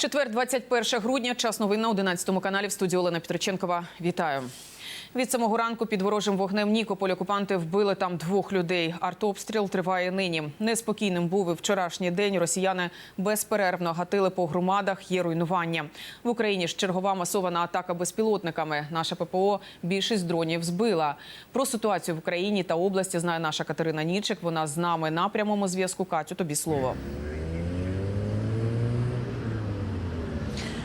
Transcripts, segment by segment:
Четвер, 21 грудня. Час новин на 11 каналі в студії Олена Петриченкова. Вітаю. Від самого ранку під ворожим вогнем Нікополь окупанти вбили там двох людей. Артобстріл триває нині. Неспокійним був і вчорашній день. Росіяни безперервно гатили по громадах. Є руйнування в Україні. ж Чергова масована атака безпілотниками. Наша ППО більшість дронів збила. Про ситуацію в Україні та області знає наша Катерина Нічик. Вона з нами на прямому зв'язку. Катю, тобі слово.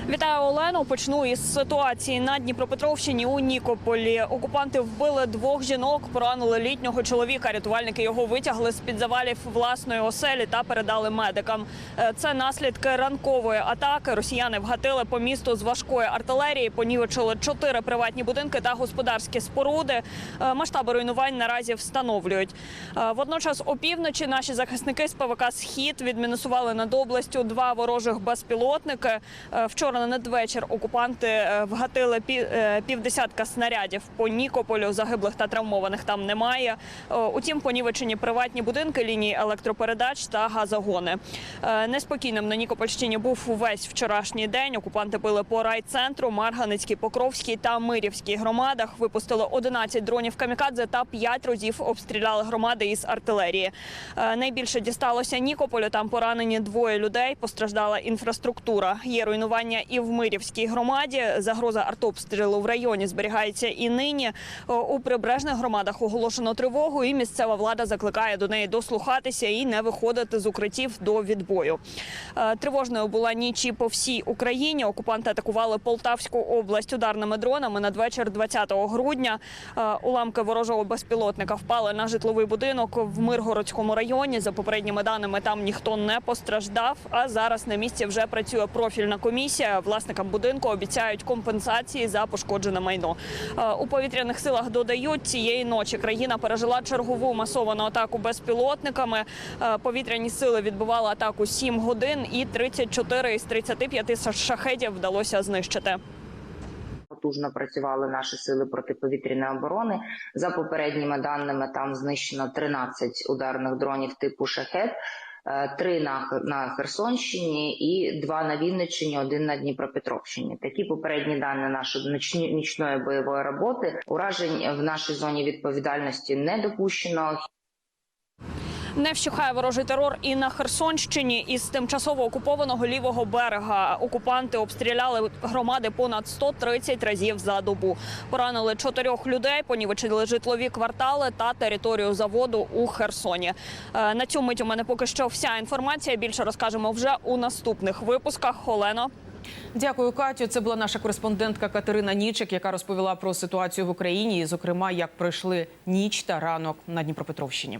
Вітаю Олену. Почну із ситуації на Дніпропетровщині у Нікополі. Окупанти вбили двох жінок, поранили літнього чоловіка. Рятувальники його витягли з під завалів власної оселі та передали медикам. Е, Це наслідки ранкової атаки. Росіяни вгатили по місту з важкої артилерії, понівечили чотири приватні будинки та господарські споруди. Е, Масштаби руйнувань наразі встановлюють. Е, Водночас опівночі наші захисники з ПВК Схід відмінусували над областю два ворожих безпілотники. Е, Вчора на надвечір окупанти е, вгатили е, півдесятка снарядів по Нікополю. Загиблих та травмованих там немає. Е, Утім, понівечені приватні будинки, лінії електропередач та газогони. Неспокійним на Нікопольщині був увесь вчорашній день. Окупанти били по райцентру, Марганецькій, Покровській та Мирівській громадах. Випустили 11 дронів камікадзе та 5 разів обстріляли громади із артилерії. Найбільше дісталося Нікополю. Там поранені двоє людей. Постраждала інфраструктура. Є руйнування і в Мирівській громаді. Загроза артобстрілу в районі зберігається і нині. Е, У прибережних громадах оголошено тривогу, і місцева влада закликає до неї дослухатися і не виходити з укриттів до відбою. Е, Тривожною була ніч по всій Україні. Окупанти атакували Полтавську область ударними дронами надвечір 20 грудня. Е, Уламки ворожого безпілотника впали на житловий будинок в Миргородському районі. За попередніми даними, там ніхто не постраждав. А зараз на місці вже працює профільна комісія. Власникам будинку обіцяють компенсації за пошкоджене майно. Е, У повітряних силах додають цієї ночі. Країна пережила чергову масовану атаку безпілотниками. Е, Повітряні сили відбивали атаку 7 годин, і 34 із 35 шахедів вдалося знищити. потужно працювали наші сили протиповітряної оборони. За попередніми даними, там знищено 13 ударних дронів типу шахет. Е, Три на, на Херсонщині і два на Вінниччині, один на Дніпропетровщині. Такі попередні дані нашої нічної бойової роботи. Уражень в нашій зоні відповідальності не допущено. Не вщухає ворожий терор і на Херсонщині. Із тимчасово окупованого лівого берега окупанти обстріляли громади понад 130 разів за добу. Поранили чотирьох людей, понівечили житлові квартали та територію заводу у Херсоні. Е, На цю мить у мене поки що вся інформація. Більше розкажемо вже у наступних випусках. Олено. Дякую, Катю. Це була наша кореспондентка Катерина Нічик, яка розповіла про ситуацію в Україні, і, зокрема, як пройшли ніч та ранок на Дніпропетровщині.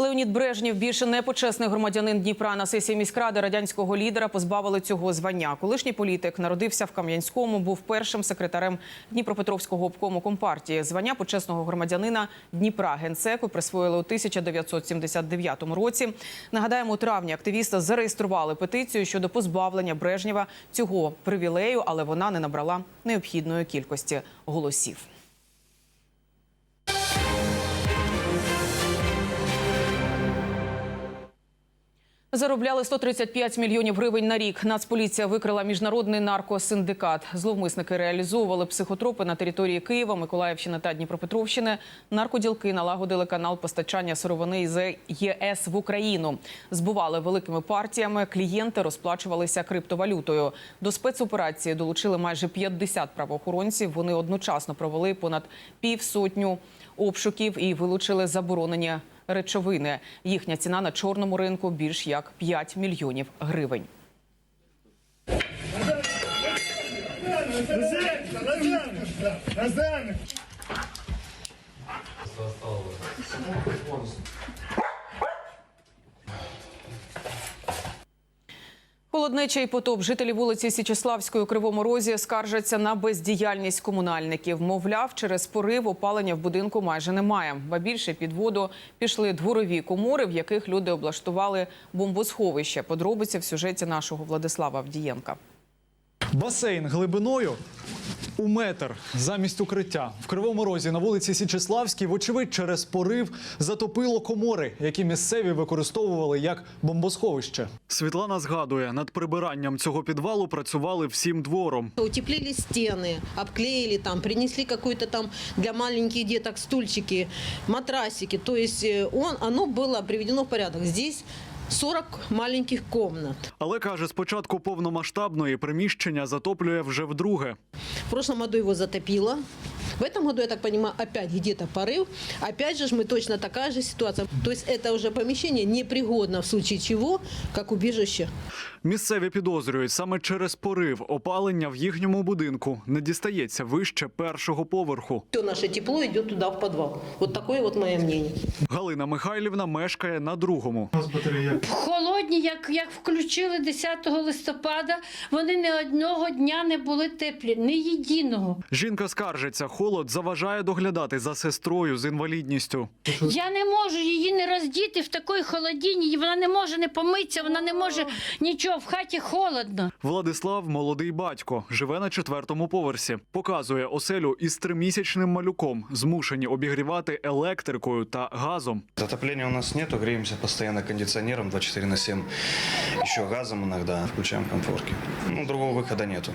Леонід Брежнєв, більше непочесний громадянин Дніпра на сесії міськради радянського лідера позбавили цього звання. Колишній політик народився в Кам'янському, був першим секретарем Дніпропетровського обкому компартії. Звання почесного громадянина Дніпра генсеку присвоїли у 1979 році. Нагадаємо, у травні активісти зареєстрували петицію щодо позбавлення Брежнєва цього привілею, але вона не набрала необхідної кількості голосів. Заробляли 135 мільйонів гривень на рік. Нацполіція викрила міжнародний наркосиндикат. Зловмисники реалізовували психотропи на території Києва, Миколаївщини та Дніпропетровщини. Наркоділки налагодили канал постачання сировини із ЄС в Україну. Збували великими партіями. Клієнти розплачувалися криптовалютою. До спецоперації долучили майже 50 правоохоронців. Вони одночасно провели понад півсотню обшуків і вилучили заборонені речовини. Їхня ціна на чорному ринку більш як 5 мільйонів гривень. Назад! Холоднеча і потоп. Жителі вулиці Січеславської у Кривому Розі скаржаться на бездіяльність комунальників. Мовляв, через порив опалення в будинку майже немає. Ба більше під воду пішли дворові комори, в яких люди облаштували бомбосховище. Подробиці в сюжеті нашого Владислава Авдієнка. Басейн глибиною у метр замість укриття в кривому розі на вулиці Січеславській, вочевидь, через порив затопило комори, які місцеві використовували як бомбосховище. Світлана згадує, над прибиранням цього підвалу працювали всім двором. Утеплили стены, обклеили там, принесли какой-то там для маленьких деток стульчики, матрасики. То есть э, он, оно было приведено в порядок. Здесь 40 маленьких комнат. Але каже, спочатку повномасштабної приміщення затоплює вже вдруге. В прошлом году его затопило. В этом году, я так понимаю, опять где-то порыв. Опять же, ж мы точно такая же ситуация. То есть это уже помещение непригодно в случае чего, как убежище. Місцеві підозрюють, саме через порив опалення в їхньому будинку не дістається вище першого поверху. Все наше тепло идет туда, в подвал. Вот такое вот мое мнение. Галина Михайлівна мешкає на другому. Холодні, як, як включили 10 листопада, вони не одного дня не були теплі, не єдиного. Жінка скаржиться, холод заважає доглядати за сестрою з інвалідністю. Я не можу її не роздіти в такій холодині, вона не може не помитися, вона не може нічого, в хаті холодно. Владислав, молодий батько, живе на четвертому поверсі. Показує оселю із тримісячним малюком, змушені обігрівати електрикою та газом. Отопления у нас нету, греемся постоянно кондиционером 24 на 7, еще газом иногда, включаем комфорки. Ну, другого выхода нету.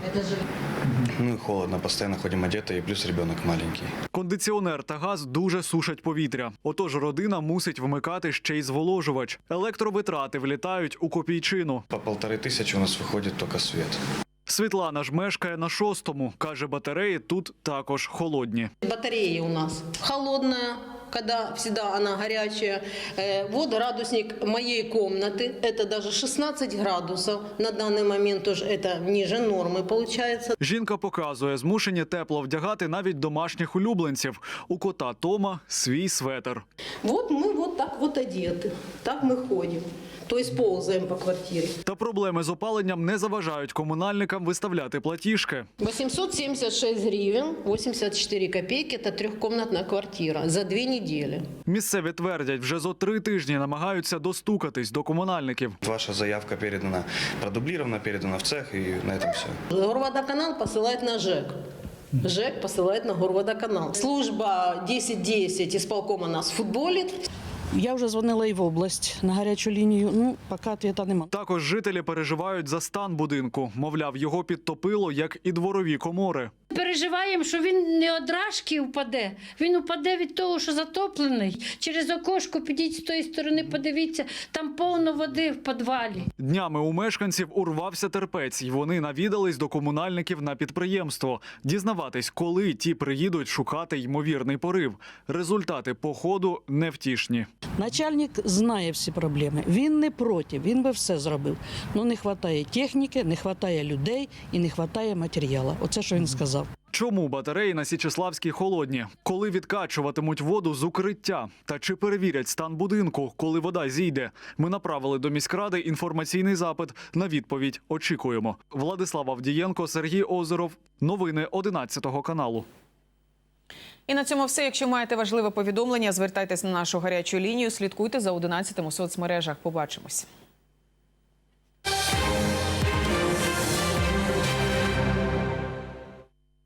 Ну и холодно, постоянно ходим одетые, плюс ребенок маленький. Кондиціонер та газ дуже сушать повітря. Отож, родина мусить вмикати ще й зволожувач. Електровитрати влітають у копійчину. По полторы тысячи у нас выходит только свет. Світлана ж мешкає на шостому. каже, батареї тут також холодні. Батарея у нас холодная, когда всегда она горячая. Э, Вот градусник моей комнаты, это даже 16 градусов. На данный момент тоже это ниже нормы получается. Жінка показує, змушені тепло вдягати навіть домашніх улюбленців. У кота Тома свій светр. Вот мы вот так вот одеты, так мы ходим. То есть ползаем по квартире. Та проблеми з опаленням не заважають комунальникам виставляти платіжки. 876 гривен, 84 копейки – это трехкомнатная квартира за две недели. Місцеві твердять, вже зо три тижні намагаються достукатись до комунальників. Ваша заявка передана, продублирована, передана в цех, и на этом все. Горводоканал посылает на ЖЭК. ЖЭК посылает на Горводоканал. Служба 1010 исполкома нас футболит. Я вже дзвонила і в область на гарячу лінію. Ну, поки відповіді нема. Також жителі переживають за стан будинку. Мовляв, його підтопило, як і дворові комори. Переживаємо, що він не одражки впаде, він упаде від того, що затоплений. Через окошко підіть з тої сторони, подивіться, там повно води в підвалі. Днями у мешканців урвався терпець, і вони навідались до комунальників на підприємство. Дізнаватись, коли ті приїдуть шукати ймовірний порив. Результати походу невтішні. Начальник знає всі проблеми. Він не проти, він би все зробив. Ну не вистачає техніки, не вистачає людей і не вистачає матеріалу. Оце що він сказав. Чому батареї на Січеславській холодні? Коли відкачуватимуть воду з укриття? Та чи перевірять стан будинку, коли вода зійде? Ми направили до міськради інформаційний запит. На відповідь очікуємо. Владислав Авдієнко, Сергій Озеров. Новини 11 каналу. І на цьому все. Якщо маєте важливе повідомлення, звертайтесь на нашу гарячу лінію. Слідкуйте за 11 у соцмережах. Побачимось.